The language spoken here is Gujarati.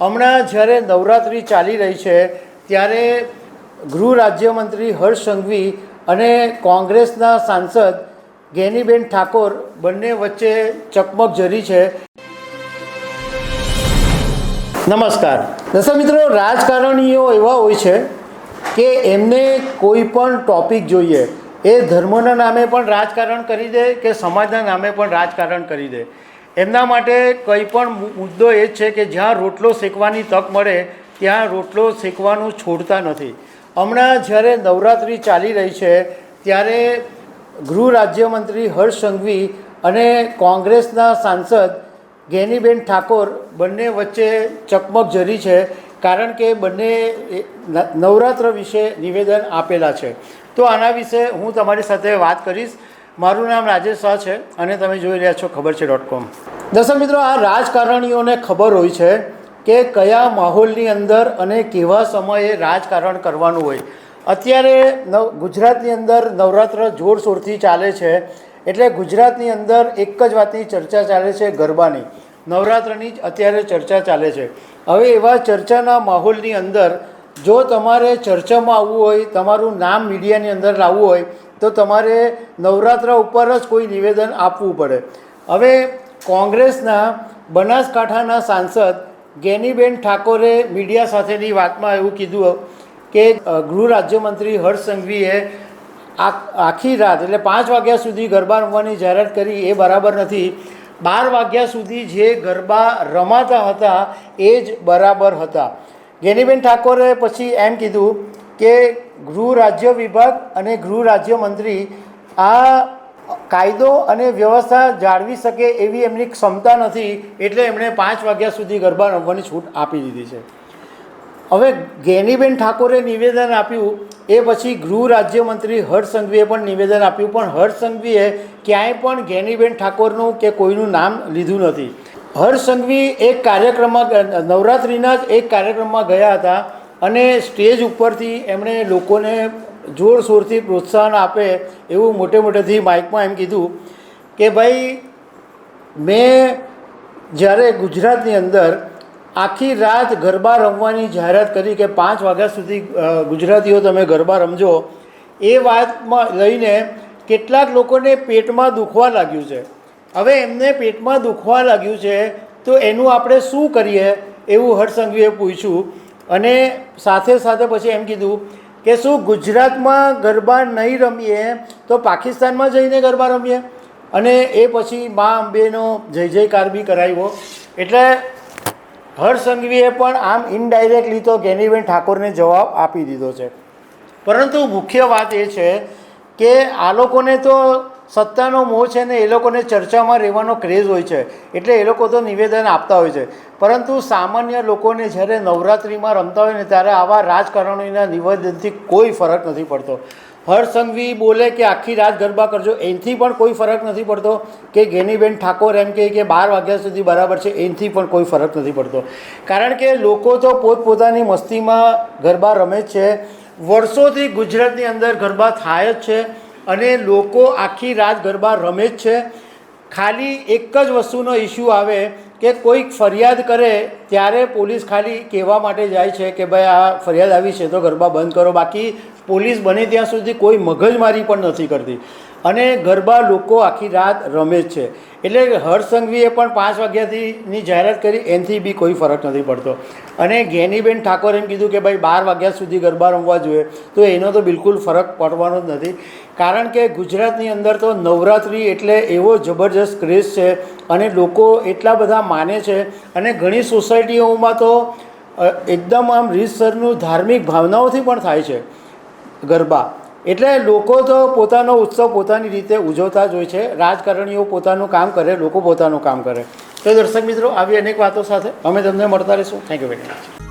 હમણાં જ્યારે નવરાત્રિ ચાલી રહી છે, ત્યારે ગૃહ રાજ્યમંત્રી હર્ષ સંઘવી અને કોંગ્રેસના સાંસદ ગેનીબેન ઠાકોર બંને વચ્ચે ચકમક જરી છે. નમસ્કાર. દર્શક મિત્રો, રાજકારણીઓ એવા હોય છે કે એમને કોઈ પણ ટોપિક જોઈએ. એ ધર્મના નામે પણ રાજકારણ કરી દે કે સમાજના નામે પણ રાજકારણ કરી દે. એમના માટે કંઈ પણ મુદ્દો એ છે કે જ્યાં રોટલો શેકવાની તક મળે, ત્યાં રોટલો શેકવાનું છોડતા નથી. હમણાં જ્યારે નવરાત્રિ ચાલી રહી છે, ત્યારે ગૃહ રાજ્યમંત્રી હર્ષ સંઘવી અને કોંગ્રેસના સાંસદ ગેનીબેન ઠાકોર બંને વચ્ચે ચકમક જરી છે, કારણ કે બંને નવરાત્ર વિશે નિવેદન આપેલા છે. તો આના વિશે હું તમારી સાથે વાત કરીશ. મારું નામ રાજેશ શાહ છે અને તમે જોઈ રહ્યા છો ખબર છે ડોટ કોમ દર્શક મિત્રો, આ રાજકારણીઓને ખબર હોય છે કે કયા માહોલની અંદર અને કેવા સમયે રાજકારણ કરવાનું હોય. અત્યારે નવ, ગુજરાતની અંદર નવરાત્ર જોરશોરથી ચાલે છે. એટલે ગુજરાતની અંદર એક જ વાતની ચર્ચા ચાલે છે ગરબાની. નવરાત્રની જ અત્યારે ચર્ચા ચાલે છે. હવે એવા ચર્ચાના માહોલની અંદર જો તમારે ચર્ચામાં આવવું હોય, તમારું નામ મીડિયાની અંદર લાવવું હોય તો તમારે નવરાત્ર ઉપર જ કોઈ નિવેદન આપવું પડે. હવે કોંગ્રેસના બનાસકાંઠાના સાંસદ ગેનીબેન ઠાકોરે મીડિયા સાથેની વાતમાં એવું કીધું કે ગૃહ રાજ્યમંત્રી હર્ષ સંઘવીએ આ- આખી રાત એટલે પાંચ વાગ્યા સુધી ગરબા રમવાની જાહેરાત કરી, એ બરાબર નથી. બાર વાગ્યા સુધી જે ગરબા રમાતા હતા, એ જ બરાબર હતા. ગેનીબેન ઠાકોરે પછી એમ કીધું કે ગૃહ રાજ્ય વિભાગ અને ગૃહ રાજ્યમંત્રી આ કાયદો અને વ્યવસ્થા જાળવી શકે એવી એમની ક્ષમતા નથી એટલે એમણે પાંચ વાગ્યા સુધી ગરબા રમવાની છૂટ આપી દીધી છે. હવે ગેનીબેન ઠાકોરે નિવેદન આપ્યું, એ પછી ગૃહ રાજ્યમંત્રી હર્ષ સંઘવીએ પણ નિવેદન આપ્યું, પણ હર્ષ સંઘવીએ ક્યાંય પણ ગેનીબેન ઠાકોરનું કે કોઈનું નામ લીધું નથી. હર્ષ સંઘવી એક કાર્યક્રમમાં, નવરાત્રિના જ એક કાર્યક્રમમાં ગયા હતા. અને સ્ટેજ ઉપરથી એમણે લોકોને જોરશોરથી પ્રોત્સાહન આપે એવું મોટે મોટેથી માઇકમાં એમ કીધું કે ભાઈ, મેં જ્યારે ગુજરાતની અંદર આખી રાત ગરબા રમવાની જાહેરાત કરી કે પાંચ વાગ્યા સુધી ગુજરાતીઓ તમે ગરબા રમજો, એ વાતમાં લઈને કેટલાક લોકોને પેટમાં દુખવા લાગ્યું છે. હવે એમને પેટમાં દુખવા લાગ્યું છે, તો એનું આપણે શું કરીએ? એવું હર્ષસંઘવીએ પૂછ્યું અને સાથે સાથે પછી એમ કીધું કે શું ગુજરાતમાં ગરબા નહીં રમીએ તો પાકિસ્તાનમાં જઈને ગરબા રમીએ? અને એ પછી મા અંબેનો જય જયકાર બી કરાવ્યો. એટલે હર્ષ સંઘવીએ પણ આમ ઇનડાયરેક્ટલી તો ગેનીબેન ઠાકોરને જવાબ આપી દીધો છે. પરંતુ મુખ્ય વાત એ છે કે આ લોકોને તો સત્તાનો મોહ છે ને એ લોકોને ચર્ચામાં રહેવાનો ક્રેઝ હોય છે. એટલે એ લોકો તો નિવેદન આપતા હોય છે. પરંતુ સામાન્ય લોકોને જ્યારે નવરાત્રિમાં રમતા હોય ને ત્યારે આવા રાજકારણીના નિવેદનથી કોઈ ફરક નથી પડતો. હરસંઘવી બોલે કે આખી રાત ગરબા કરજો, એનાથી પણ કોઈ ફરક નથી પડતો કે ગેનીબેન ઠાકોર એમ કહે કે બાર વાગ્યા સુધી બરાબર છે, એનાથી પણ કોઈ ફરક નથી પડતો. કારણ કે લોકો તો પોતપોતાની મસ્તીમાં ગરબા રમે જ છે. વર્ષોથી ગુજરાતની અંદર ગરબા થાય જ છે. અને લોકો આખી રાત ગરબા રમે જ છે. ખાલી એક જ વસ્તુનો ઇસ્યુ આવે કે કોઈક ફરિયાદ કરે ત્યારે પોલીસ ખાલી કહેવા માટે જાય છે કે ભાઈ આ ફરિયાદ આવી છે તો ગરબા બંધ કરો. બાકી પોલીસ બને ત્યાં સુધી કોઈ મગજમારી પણ નથી કરતી. અને ગરબા લોકો આખી રાત રમે છે. એટલે હર્ષસંઘવીએ પણ પાંચ વાગ્યાથીની જાહેરાત કરી, એનાથી બી કોઈ ફરક નથી પડતો. અને ગેનીબેન ઠાકોર એમ કીધું કે ભાઈ બાર વાગ્યા સુધી ગરબા રમવા જોઈએ, તો એનો તો બિલકુલ ફરક પડવાનો જ નથી. કારણ કે ગુજરાતની અંદર તો નવરાત્રિ એટલે એવો જબરજસ્ત ક્રેઝ છે અને લોકો એટલા બધા માને છે અને ઘણી સોસાયટીઓમાં તો એકદમ આમ રીતસરનું ધાર્મિક ભાવનાઓથી પણ થાય છે ગરબા. એટલે લોકો તો પોતાનો ઉત્સવ પોતાની રીતે ઉજવતા જ હોય છે. રાજકારણીઓ પોતાનું કામ કરે, લોકો પોતાનું કામ કરે. તો દર્શક મિત્રો, આવી અનેક વાતો સાથે અમે તમને મળતા રહીશું. Thank you very much